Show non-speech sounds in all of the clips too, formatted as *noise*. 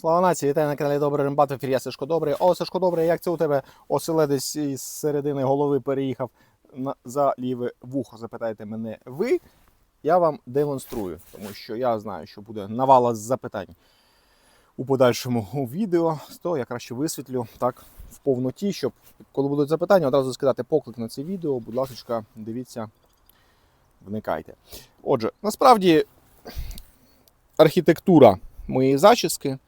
Слава нації, вітаю на каналі Добрий Рембат, в ефірі я Сашко Добрий. О, Сашко Добрий, як це у тебе оселедець із середини голови переїхав на, за ліве вухо? Запитаєте мене ви. Я вам демонструю, тому що я знаю, що буде навала запитань у подальшому у відео. То я краще висвітлю так в повноті, щоб коли будуть запитання, одразу скидати поклик на це відео. Будь ласка, дивіться, вникайте. Отже, насправді архітектура моєї зачіски,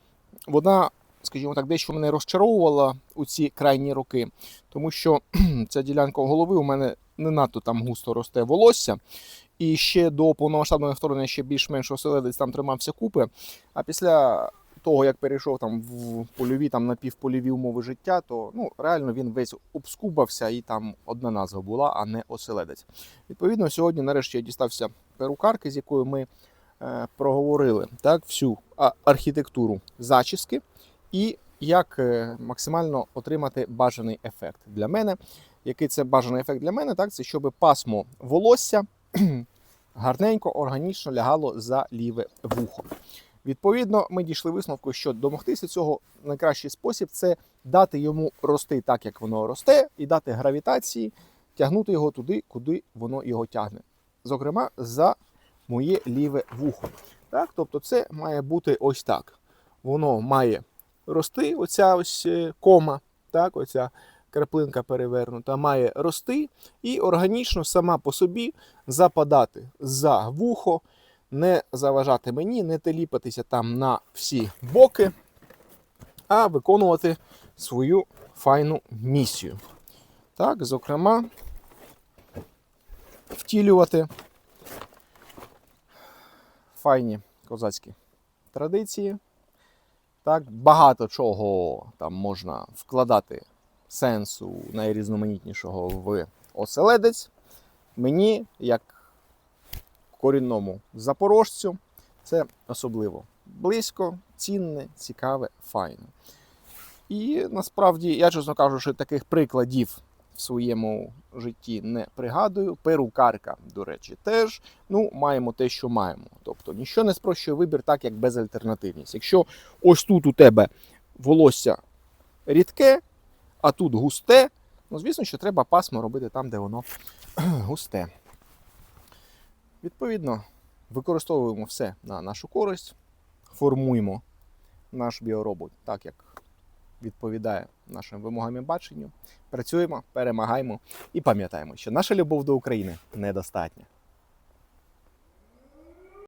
вона, скажімо так, дещо мене розчаровувала у ці крайні роки, тому що *clears throat* ця ділянка голови у мене не надто там густо росте волосся. І ще до повномасштабного вторгнення ще більш-менш оселедець там тримався купи. А після того, як перейшов там в польові, там напівпольові умови життя, то ну, реально він весь обскубався і там одна назва була, а не оселедець. Відповідно, сьогодні нарешті я дістався перукарки, з якою ми проговорили так, всю архітектуру зачіски і як е, максимально отримати бажаний ефект для мене. Який це бажаний ефект для мене? Так, це щоб пасмо волосся *clears throat* гарненько, органічно лягало за ліве вухо. Відповідно, ми дійшли висновку, що домогтися цього найкращий спосіб це дати йому рости так, як воно росте, і дати гравітації, тягнути його туди, куди воно його тягне. Зокрема, за моє ліве вухо. Так? Тобто, це має бути ось так. Воно має рости, оця ось е, кома, так, оця краплинка перевернута, має рости і органічно сама по собі западати за вухо, не заважати мені, не теліпатися там на всі боки, а виконувати свою файну місію. Так, зокрема, втілювати файні козацькі традиції. Так, багато чого там можна вкладати сенсу найрізноманітнішого в оселедець. Мені, як корінному запорожцю, це особливо близько, цінне, цікаве, файне. І насправді, я чесно кажу, що таких прикладів в своєму житті не пригадую. Перукарка, до речі, теж. Ну, маємо те, що маємо. Тобто ніщо не спрощує вибір, так як безальтернативність. Якщо ось тут у тебе волосся рідке, а тут густе, ну звісно, що треба пасмо робити там, де воно *clears throat* густе. Відповідно, використовуємо все на нашу користь, формуємо наш біоробот так, як відповідає нашим вимогам і баченню. Працюємо, перемагаємо і пам'ятаємо, що наша любов до України недостатня.